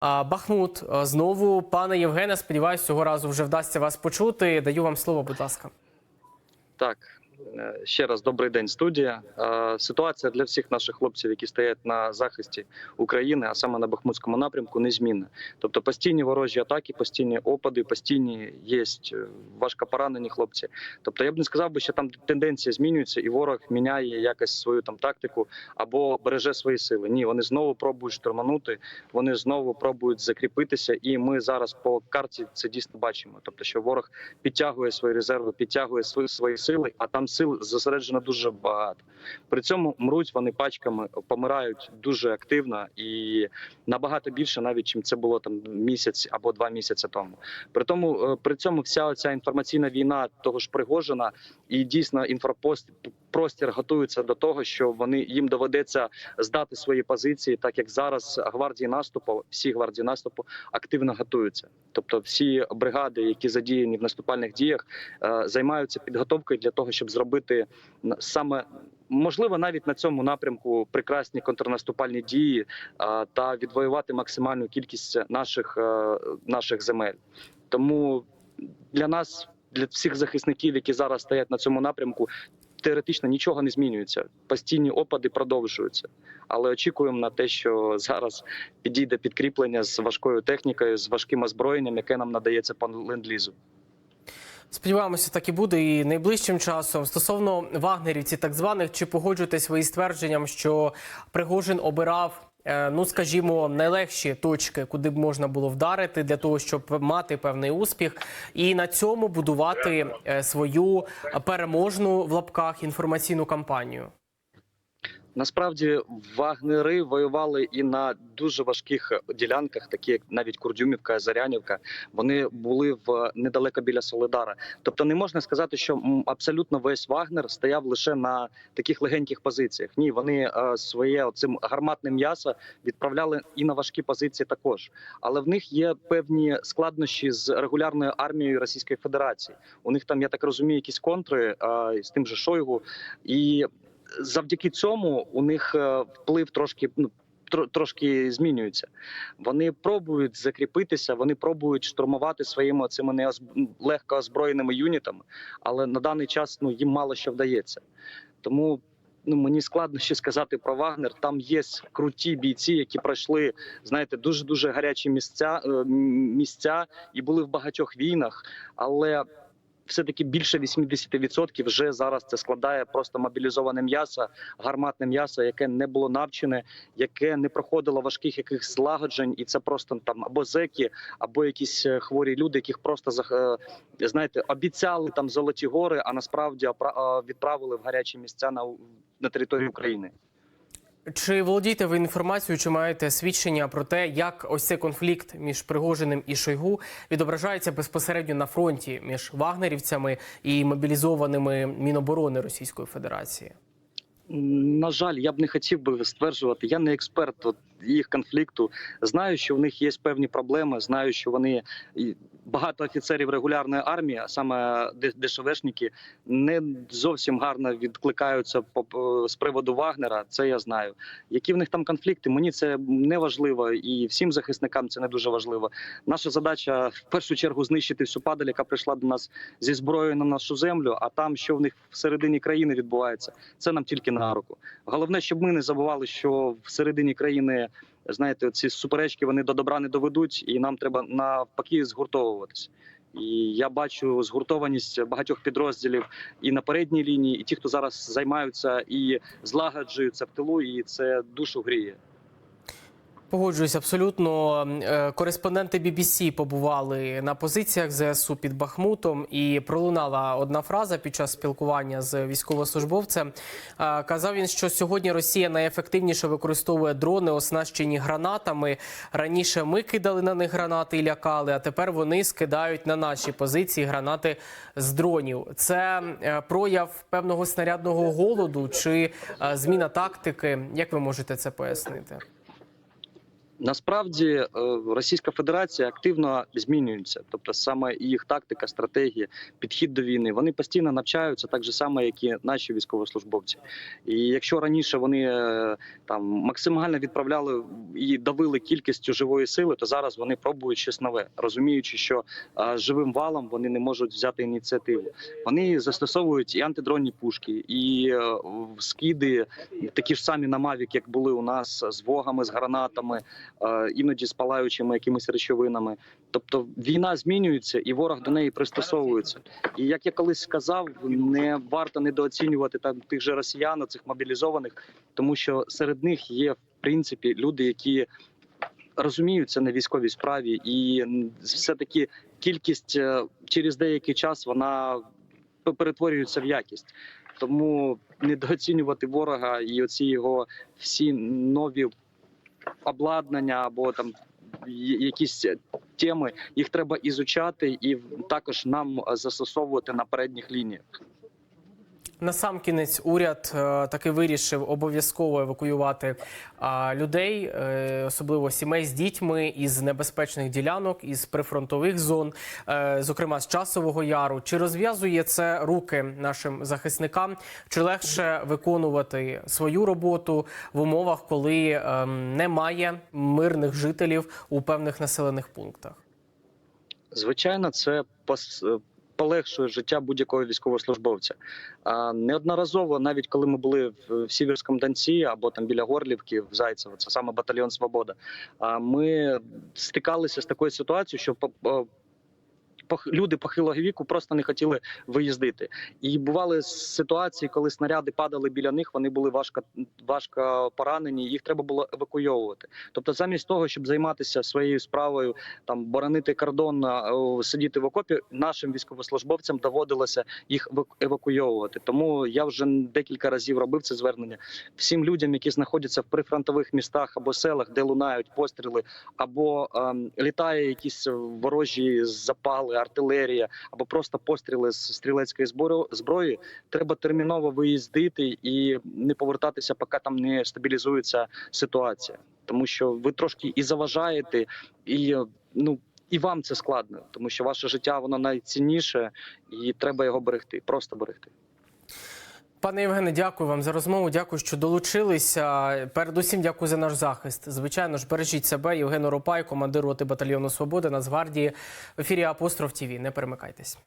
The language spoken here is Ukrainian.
Бахмут, знову, пане Євгене, сподіваюся, цього разу вже вдасться вас почути. Даю вам слово, будь ласка. Так, ще раз добрий день, студія. Е, Ситуація для всіх наших хлопців, які стоять на захисті України, а саме на Бахмутському напрямку, незмінна. Тобто постійні ворожі атаки, постійні опади, постійні є важко поранені хлопці. Тобто я б не сказав би, що там тенденція змінюється, і ворог міняє якось свою там тактику або береже свої сили. Ні, вони знову пробують штурманути, вони знову пробують закріпитися, і ми зараз по карті це дійсно бачимо. Тобто, що ворог підтягує свої резерви, підтягує свої сили, а там сил зосереджено дуже багато. При цьому мруть вони пачками, помирають дуже активно і набагато більше, навіть чим це було там місяць або два місяці тому. При тому е, при цьому вся ця інформаційна війна того ж пригожена і дійсно інфрапост простір готується до того, що вони їм доведеться здати свої позиції, так як зараз гвардії наступу, всі гвардії наступу активно готуються. Тобто, всі бригади, які задіяні в наступальних діях, е, займаються підготовкою для того, щоб зробити саме. Можливо, навіть на цьому напрямку прекрасні контрнаступальні дії е, та відвоювати максимальну кількість наших, е, наших земель. Тому для нас, для всіх захисників, які зараз стоять на цьому напрямку, теоретично нічого не змінюється. Постійні опади продовжуються. Але очікуємо на те, що зараз підійде підкріплення з важкою технікою, з важким озброєнням, яке нам надається по ленд-лізу. Сподіваємося, так і буде. І найближчим часом стосовно вагнерівців, так званих, чи погоджуєтесь ви із твердженням, що Пригожин обирав. Е, Ну, скажімо, найлегші точки, куди б можна було вдарити для того, щоб мати певний успіх, і на цьому будувати е, свою переможну в лапках інформаційну кампанію. Насправді вагнери воювали і на дуже важких ділянках, такі як навіть Курдюмівка, Зарянівка. Вони були в недалеко біля Солидара. Тобто, не можна сказати, що абсолютно весь Вагнер стояв лише на таких легеньких позиціях. Ні, вони е, своє цим гарматне м'ясо відправляли і на важкі позиції також. Але в них є певні складнощі з регулярною армією Російської Федерації. У них там, я так розумію, якісь контри е, з тим же Шойгу і завдяки цьому у них е, вплив трошки ну. Трошки змінюється. Вони пробують закріпитися, вони пробують штурмувати своїми цими неозб- легко озброєними юнітами, але на даний час ну їм мало що вдається. Тому ну мені складно ще сказати про Вагнер. Там є круті бійці, які пройшли, знаєте, дуже дуже гарячі місця, е, місця і були в багатьох війнах, але все-таки більше 80% вже зараз це складає просто мобілізоване м'ясо, гарматне м'ясо, яке не було навчене, яке не проходило важких якихось злагоджень, і це просто там або зеки, або якісь е, хворі люди, яких просто е, знаєте, обіцяли там золоті гори, а насправді відправили в гарячі місця на, на території України. Чи володієте ви інформацією, чи маєте свідчення про те, як ось цей конфлікт між Пригожиним і Шойгу відображається безпосередньо на фронті між вагнерівцями і мобілізованими Міноборони Російської Федерації? На жаль, я б не хотів би стверджувати. Я не експерт от їх конфлікту. Знаю, що в них є певні проблеми. Знаю, що вони багато офіцерів регулярної армії, а саме де- ДШВшники, не зовсім гарно відкликаються по- з приводу Вагнера. Це я знаю. Які в них там конфлікти? Мені це не важливо, і всім захисникам це не дуже важливо. Наша задача в першу чергу знищити всю падаль, яка прийшла до нас зі зброєю на нашу землю. А там, що в них всередині країни відбувається, це нам тільки на руку. Головне, щоб ми не забували, що всередині країни, знаєте, ці суперечки вони до добра не доведуть, і нам треба навпаки згуртовуватися. І я бачу згуртованість багатьох підрозділів і на передній лінії, і ті, хто зараз займаються і злагоджуються в тилу, і це душу гріє. Погоджуюсь абсолютно. Е, Кореспонденти BBC побували на позиціях ЗСУ під Бахмутом, і пролунала одна фраза під час спілкування з військовослужбовцем. Е, Казав він, що сьогодні Росія найефективніше використовує дрони, оснащені гранатами. Раніше ми кидали на них гранати і лякали, а тепер вони скидають на наші позиції гранати з дронів. Це е, прояв певного снарядного голоду чи зміна тактики. Як ви можете це пояснити? Насправді е, Російська Федерація активно змінюється, тобто саме їх тактика, стратегія, підхід до війни. Вони постійно навчаються так же само, як і наші військовослужбовці. І якщо раніше вони е, там максимально відправляли і давили кількістю живої сили, то зараз вони пробують щось нове, розуміючи, що е, живим валом вони не можуть взяти ініціативу. Вони застосовують і антидронні пушки, і скиди такі ж самі на Мавік, як були у нас з вогами, з гранатами іноді з палаючими якимись речовинами. Тобто війна змінюється, і ворог до неї пристосовується. І як я колись сказав, не варто недооцінювати там тих же росіян, цих мобілізованих, тому що серед них є в принципі люди, які розуміються на військовій справі, і все таки кількість е, через деякий час вона перетворюється в якість. Тому недооцінювати ворога і оці його всі нові обладнання або там якісь теми, їх треба ізучати і також нам застосовувати на передніх лініях. Насамкінець уряд е, таки вирішив обов'язково евакуювати людей, е, особливо сімей з дітьми із небезпечних ділянок, із прифронтових зон, е, зокрема з часового яру. Чи розв'язує це руки нашим захисникам? Чи легше виконувати свою роботу в умовах, коли ем, немає мирних жителів у певних населених пунктах? Звичайно, це полегшує життя будь-якого військовослужбовця. Неодноразово, навіть коли ми були в, Сіверському Донці або там біля Горлівки в Зайцево, це саме батальйон Свобода. А ми стикалися з такою ситуацією, що люди похилого віку просто не хотіли виїздити. І бували ситуації, коли снаряди падали біля них, вони були важко, важко поранені, їх треба було евакуйовувати. Тобто, замість того, щоб займатися своєю справою, там боронити кордон, сидіти в окопі, нашим військовослужбовцям доводилося їх еваку- евакуйовувати. Тому я вже декілька разів робив це звернення всім людям, які знаходяться в прифронтових містах або селах, де лунають постріли, або ем, літає якісь ворожі запали, артилерія, або просто постріли з стрілецької зброї. Треба терміново виїздити і не повертатися, поки там не стабілізується ситуація, тому що ви трошки і заважаєте, і ну. І вам це складно, тому що ваше життя воно найцінніше, і треба його берегти, просто берегти. Пане Євгене, дякую вам за розмову. Дякую, що долучилися. Передусім, дякую за наш захист. Звичайно ж, бережіть себе. Євген Оропай, командир роти батальйону Свободи Нацгвардії в ефірі Апостроф ТІВІ. Не перемикайтесь.